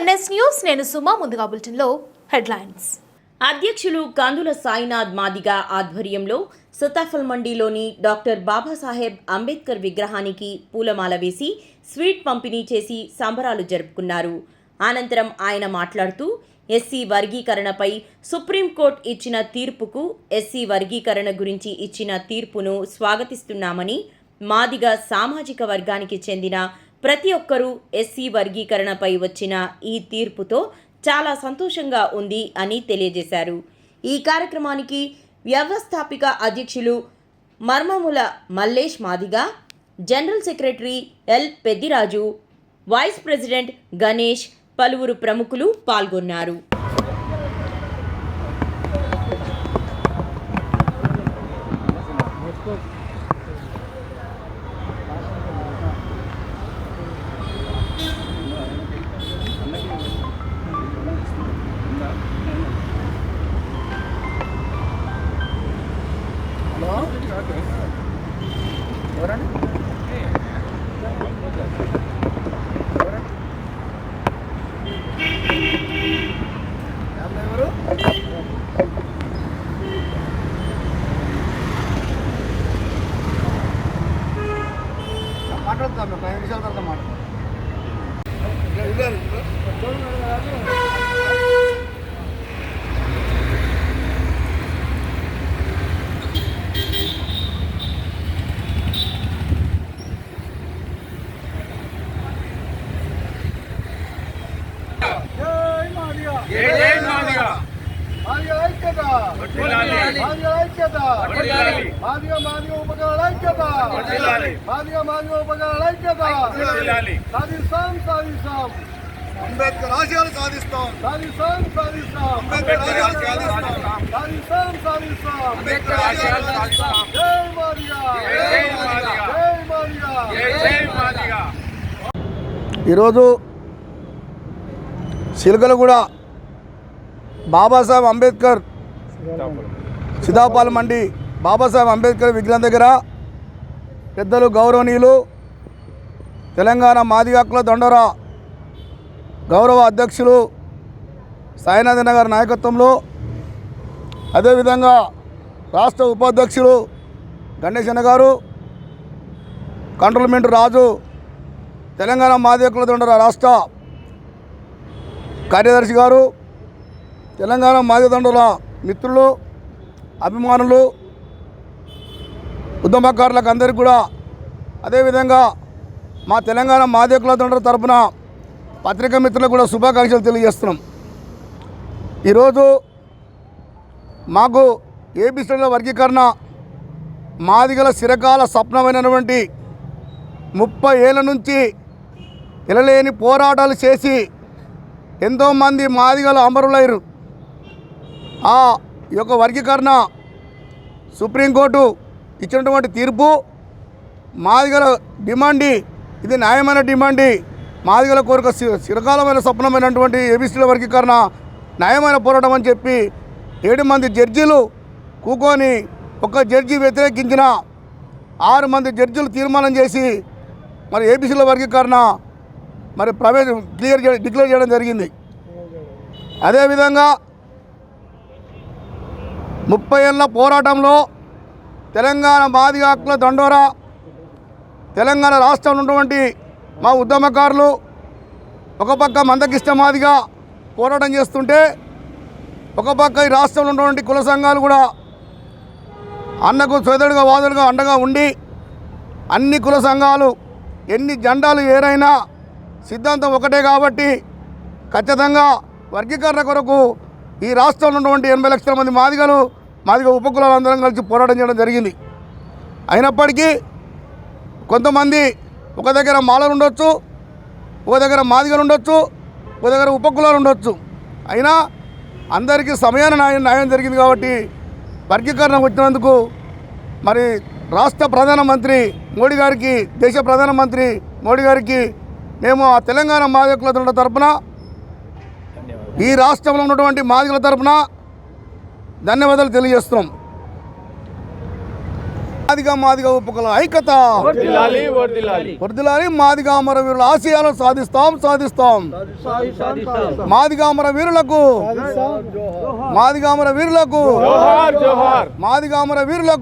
NS news నేను సుమా ముందుగా బులెటిన్లో హెడ్లైన్స్. అధ్యక్షులు కందుల సాయినాథ్ మాదిగ ఆధ్వర్యంలో సతాఫల్ మండీలోని డాక్టర్ బాబాసాహెబ్ అంబేద్కర్ విగ్రహానికి పూలమాల వేసి స్వీట్ పంపిణీ చేసి సంబరాలు జరుపుకున్నారు. అనంతరం ఆయన మాట్లాడుతూ ఎస్సీ వర్గీకరణపై సుప్రీంకోర్టు ఇచ్చిన తీర్పుకు ఎస్సీ వర్గీకరణ గురించి ఇచ్చిన తీర్పును స్వాగతిస్తున్నామని మాదిగ సామాజిక వర్గానికి చెందిన ప్రతి ఒక్కరూ ఎస్సీ వర్గీకరణపై వచ్చిన ఈ తీర్పుతో చాలా సంతోషంగా ఉంది అని తెలియజేశారు. ఈ కార్యక్రమానికి వ్యవస్థాపిక అధ్యక్షులు Marmamula Mallesh Madiga general secretary L Peddiraju vice president Ganesh పలువురు ప్రముఖులు పాల్గొన్నారు. మాట్లాడుతాం మేము ఐదు నిమిషాల తర్వాత మాట్లాడతాం జై మాదిగా జై జై మాదిగా మాదిగా ఐక్యత వర్ధిల్లాలి. మాదిగా ఐక్యత వర్ధిల్లాలి. మాదిగా మాదిగా ఉపకారాల ఐక్యత వర్ధిల్లాలి. మాదిగా మాదిగా ఉపకారాల ఐక్యత వర్ధిల్లాలి. సాధిస్తాం సాధిస్తాం అంబేద్కర్ ఆశయాలు సాధిస్తాం సాధిస్తాం సాధిస్తాం అంబేద్కర్ ఆశయాలు సాధిస్తాం సాధిస్తాం సాధిస్తాం అంబేద్కర్ ఆశయాలు సాధిస్తాం. జై మాదిగా జై మాదిగా. జై మాదిగా జై జై మాదిగా ఈరోజు సిలకలగూడ బాబాసాహెబ్ అంబేద్కర్ సిదాపాల మండి బాబాసాహెబ్ అంబేద్కర్ విగ్రహం దగ్గర పెద్దలు గౌరవనీయులు తెలంగాణ మాది హక్కుల దొండర గౌరవ అధ్యక్షులు సాయినాథన్ గారి నాయకత్వంలో అదేవిధంగా రాష్ట్ర ఉపాధ్యక్షులు గణేశన్న గారు కంట్రోల్మెంట్ రాజు తెలంగాణ మాదివాకుల దొండర రాష్ట్ర కార్యదర్శి గారు తెలంగాణ మాదిగదండుల మిత్రులు అభిమానులు ఉద్యమకారులకు అందరికీ కూడా అదేవిధంగా మా తెలంగాణ మాదేకుల తండ్రి తరపున పత్రికా మిత్రులకు కూడా శుభాకాంక్షలు తెలియజేస్తున్నాం. ఈరోజు మాకు ఏబిస్టల వర్గీకరణ మాదిగల చిరకాల స్వప్నమైనటువంటి ముప్పై ఏళ్ళ నుంచి ఎలలేని పోరాటాలు చేసి ఎంతోమంది మాదిగలు అమరులైరు. ఆ ఈ యొక్క వర్గీకరణ సుప్రీంకోర్టు ఇచ్చినటువంటి తీర్పు మాదిగల డిమాండి ఇది న్యాయమైన డిమాండి. మాదిగల కోరిక చిరకాలమైన స్వప్నమైనటువంటి ఏబీసీల వర్గీకరణ న్యాయమైన పోరాటం అని చెప్పి ఏడు మంది జడ్జీలు కూకొని ఒక జడ్జి వ్యతిరేకించిన ఆరు మంది జడ్జీలు తీర్మానం చేసి మరి ఏబీసీల వర్గీకరణ మరి ప్రవేశం క్లియర్ డిక్లేర్ చేయడం జరిగింది. అదేవిధంగా ముప్పై ఏళ్ళ పోరాటంలో తెలంగాణ మాదిగా హక్కుల దండోరా తెలంగాణ రాష్ట్రంలో ఉన్నటువంటి మా ఉద్యమకారులు ఒక పక్క మందకిష్ట మాదిగా పోరాటం చేస్తుంటే ఒక పక్క ఈ రాష్ట్రంలో ఉన్నటువంటి కుల సంఘాలు కూడా అన్నకు సోదరుడుగా వాదులుగా అండగా ఉండి అన్ని కుల సంఘాలు ఎన్ని జెండాలు ఏరైనా సిద్ధాంతం ఒకటే కాబట్టి ఖచ్చితంగా వర్గీకరణ కొరకు ఈ రాష్ట్రంలో ఉన్నటువంటి ఎనభై లక్షల మంది మాదిగలు మాదిగా ఉపకులాలు అందరం కలిసి పోరాటం చేయడం జరిగింది. అయినప్పటికీ కొంతమంది ఒక దగ్గర మాలలు ఉండొచ్చు ఒక దగ్గర మాదిగలు ఉండొచ్చు ఒక దగ్గర ఉపకులాలు ఉండొచ్చు. అయినా అందరికీ సమయాన న్యాయం న్యాయం జరిగింది కాబట్టి వర్గీకరణ వచ్చినందుకు మరి రాష్ట్ర ప్రధానమంత్రి మోడీ గారికి దేశ ప్రధానమంత్రి మోడీ గారికి మేము ఆ తెలంగాణ మాదిగల తరపున ఈ రాష్ట్రంలో ఉన్నటువంటి మాదిగల తరపున ధన్యవాదాలు తెలియజేస్తున్నాం. మాదిగా మాదిగా ఉపకుల ఐక్యత. వర్దిలాలి వర్దిలాలి వర్దిలాలి మాదిగా అమర వీరుల ఆశయాలను సాధిస్తాం సాధిస్తాం. మాదిగా అమర వీరులకు మాదిగా అమర వీరులకు మాదిగా అమర వీరులకు.